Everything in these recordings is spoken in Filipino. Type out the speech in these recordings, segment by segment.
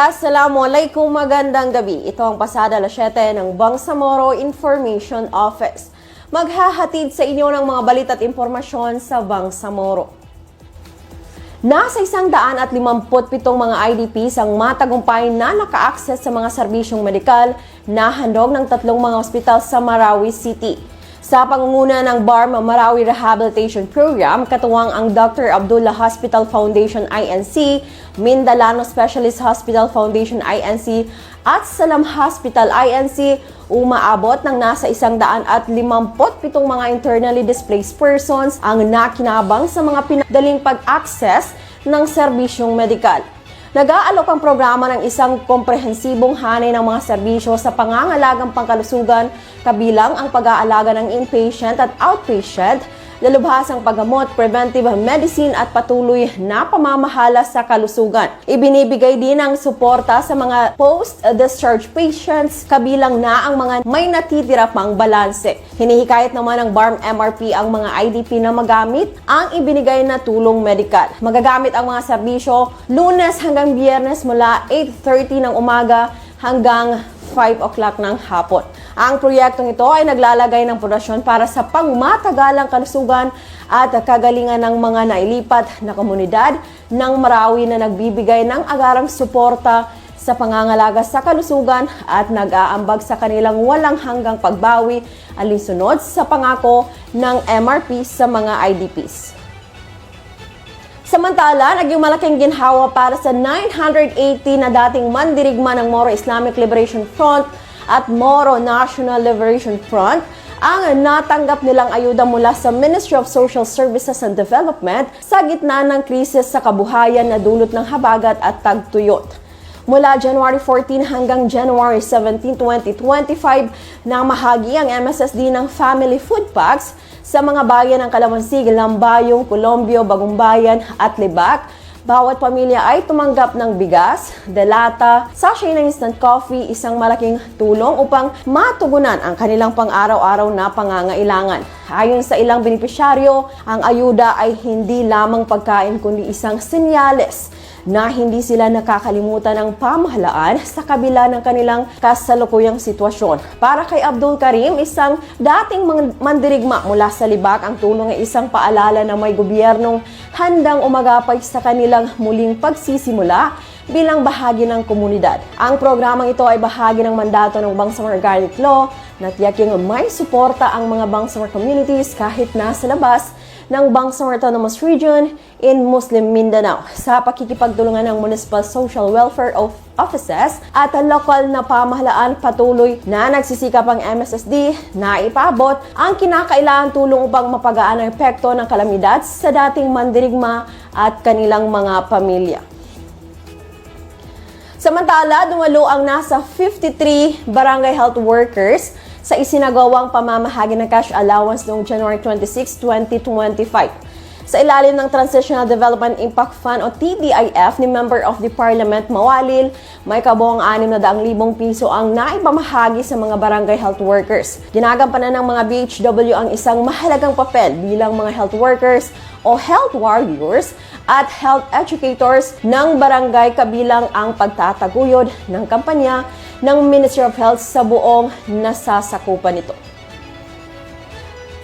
Assalamualaikum, magandang gabi. Ito ang pasada alas 7 ng Bangsamoro Information Office. Maghahatid sa inyo ng mga balita at impormasyon sa Bangsamoro. Nasa isang daan at limamputpitong mga IDPs ang matagumpay na naka-access sa mga serbisyong medikal na handog ng tatlong mga ospital sa Marawi City. Sa pangunguna ng BARM Marawi Rehabilitation Program, katuwang ang Dr. Abdullah Hospital Foundation INC, Mindalano Specialist Hospital Foundation INC, at Salam Hospital INC, umaabot ng nasa isang daan at limampot pitong mga internally displaced persons ang nakinabang sa mga pinadaling pag-access ng serbisyong medikal. Nag-aalok ang programa ng isang komprehensibong hanay ng mga serbisyo sa pangangalagang pangkalusugan kabilang ang pag-aalaga ng inpatient at outpatient, lalubhasang paggamot, preventive medicine at patuloy na pamamahala sa kalusugan. Ibinibigay din ang suporta sa mga post-discharge patients kabilang na ang mga may natitira pang balanse. Hinihikayat naman ng BARM MRP ang mga IDP na magamit ang ibinigay na tulong medikal. Magagamit ang mga serbisyo lunes hanggang biyernes mula 8.30 ng umaga hanggang 5 o'clock ng hapon. Ang proyektong ito ay naglalagay ng pundasyon para sa pangmatagalang kalusugan at kagalingan ng mga nailipat na komunidad ng Marawi na nagbibigay ng agarang suporta sa pangangalaga sa kalusugan at nag-aambag sa kanilang walang hanggang pagbawi alinsunod sa pangako ng MRP sa mga IDPs. Samantala, naging malaking ginhawa para sa 980 na dating mandirigma ng Moro Islamic Liberation Front at Moro National Liberation Front ang natanggap nilang ayuda mula sa Ministry of Social Services and Development sa gitna ng krisis sa kabuhayan na dulot ng habagat at tagtuyot. Mula January 14 hanggang January 17, 2025, namahagi ang MSSD ng Family Food Packs sa mga bayan ng Kalamansig, Lambayong, Colombio, Bagumbayan at Libak. Bawat pamilya ay tumanggap ng bigas, delata, sachet ng instant coffee, isang malaking tulong upang matugunan ang kanilang pang-araw-araw na pangangailangan. Ayon sa ilang benepisyaryo, ang ayuda ay hindi lamang pagkain kundi isang senyales na hindi sila nakakalimutan ng pamahalaan sa kabila ng kanilang kasalukuyang sitwasyon. Para kay Abdul Karim, isang dating mandirigma mula sa Libak, ang tulong ay isang paalala na may gobyernong handang umagapay sa kanilang muling pagsisimula bilang bahagi ng komunidad. Ang programang ito ay bahagi ng mandato ng Bangsamoro Organic Law na tiyaking may suporta ang mga Bangsamoro communities kahit nasa labas ng Bangsamoro Autonomous Region in Muslim Mindanao sa pakikipagtulungan ng Municipal Social Welfare of Offices at lokal na pamahalaan patuloy na nagsisikap ang MSSD na ipabot ang kinakailangan tulong upang mapagaan ang epekto ng kalamidad sa dating mandirigma at kanilang mga pamilya. Samantala, dumalo ang nasa 53 barangay health workers sa isinagawang pamamahagi ng cash allowance noong January 26, 2025. Sa ilalim ng Transitional Development Impact Fund o TDIF ni Member of the Parliament Mawalil, may kabuang 600,000 piso ang naipamahagi sa mga barangay health workers. Ginagampanan ng mga BHW ang isang mahalagang papel bilang mga health workers o health warriors at health educators ng barangay kabilang ang pagtataguyod ng kampanya ng Ministry of Health sa buong nasasakupan nito.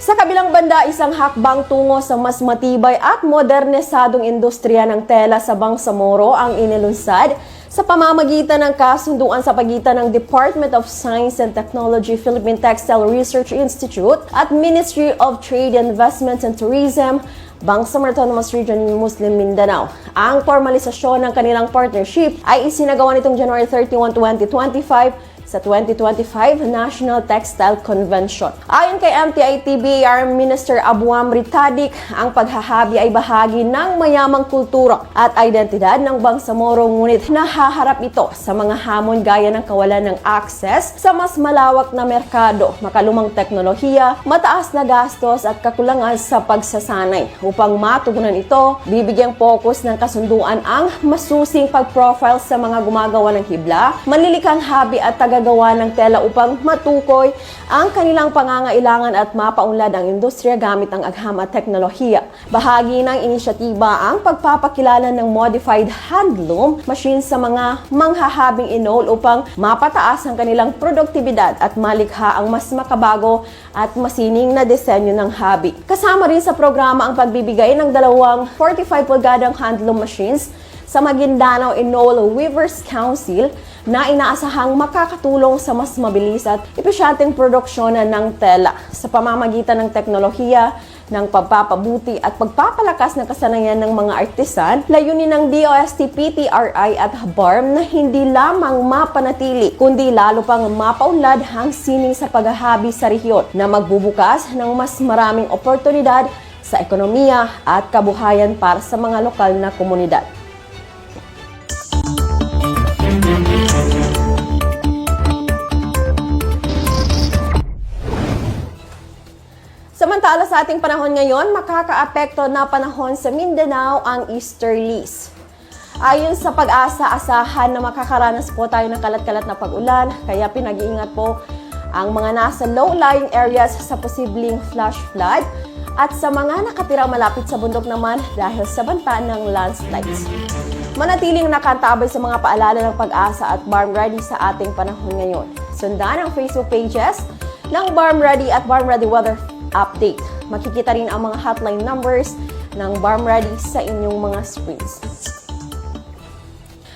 Sa kabilang banda, isang hakbang tungo sa mas matibay at modernisadong industriya ng tela sa Bangsamoro ang inilunsad sa pamamagitan ng kasunduan sa pagitan ng Department of Science and Technology Philippine Textile Research Institute at Ministry of Trade, Investments and Tourism Bangsamoro Autonomous Region Muslim Mindanao. Ang formalisasyon ng kanilang partnership ay isinagawa nitong January 31, 2025 sa 2025 National Textile Convention. Ayon kay MTI-TBAR Minister Abuam Ritadik, ang paghahabi ay bahagi ng mayamang kultura at identidad ng Bangsamoro ngunit nahaharap ito sa mga hamon gaya ng kawalan ng access sa mas malawak na merkado, makalumang teknolohiya, mataas na gastos at kakulangan sa pagsasanay. Upang matugunan ito, bibigyang focus ng kasunduan ang masusing pag-profile sa mga gumagawa ng hibla, manlilikang habi at taga paggagawa ng tela upang matukoy ang kanilang pangangailangan at mapaunlad ang industriya gamit ang agham at teknolohiya. Bahagi ng inisyatiba ang pagpapakilala ng modified handloom machine sa mga manghahabing inol upang mapataas ang kanilang produktibidad at malikha ang mas makabago at masining na disenyo ng hobby. Kasama rin sa programa ang pagbibigay ng dalawang 45 pulgadang handloom machines sa Maguindanao Inol Weavers Council na inaasahang makakatulong sa mas mabilis at epesyenteng produksyon ng tela sa pamamagitan ng teknolohiya, ng pagpapabuti at pagpapalakas ng kasanayan ng mga artisan, layunin ng DOST, PTRI at BARM na hindi lamang mapanatili, kundi lalo pang mapaunlad ang sining sa paghahabi sa rehiyon na magbubukas ng mas maraming oportunidad sa ekonomiya at kabuhayan para sa mga lokal na komunidad. Samantala sa ating panahon ngayon, makakaapekto na panahon sa Mindanao ang easterlies. Ayon sa pag-asa, asahan na makakaranas po tayo ng kalat-kalat na pag-ulan, kaya pinag-iingat po ang mga nasa low-lying areas sa posibleng flash flood at sa mga nakatira malapit sa bundok naman dahil sa banta ng landslides. Manatiling nakantabay sa mga paalala ng pag-asa at Barm Ready sa ating panahon ngayon. Sundan ang Facebook pages ng Barm Ready at Barm Ready Weather Update. Makikita rin ang mga hotline numbers ng Barm Ready sa inyong mga screens.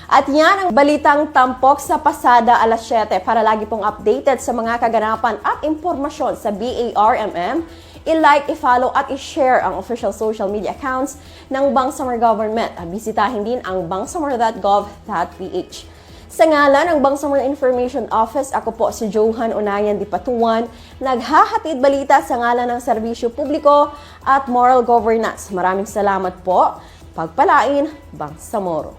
At yan ang balitang tampok sa pasada alas 7 para lagi pong updated sa mga kaganapan at impormasyon sa BARMM. I-like, i-follow at i-share ang official social media accounts ng Bangsamoro Government. Bisitahin din ang bangsamoro.gov.ph. Sa ngalan ng Bangsamoro Information Office, ako po si Johan Unayan Dipatuan, naghahatid balita sa ngalan ng serbisyo publiko at moral governance. Maraming salamat po. Pagpalain, Bangsamoro.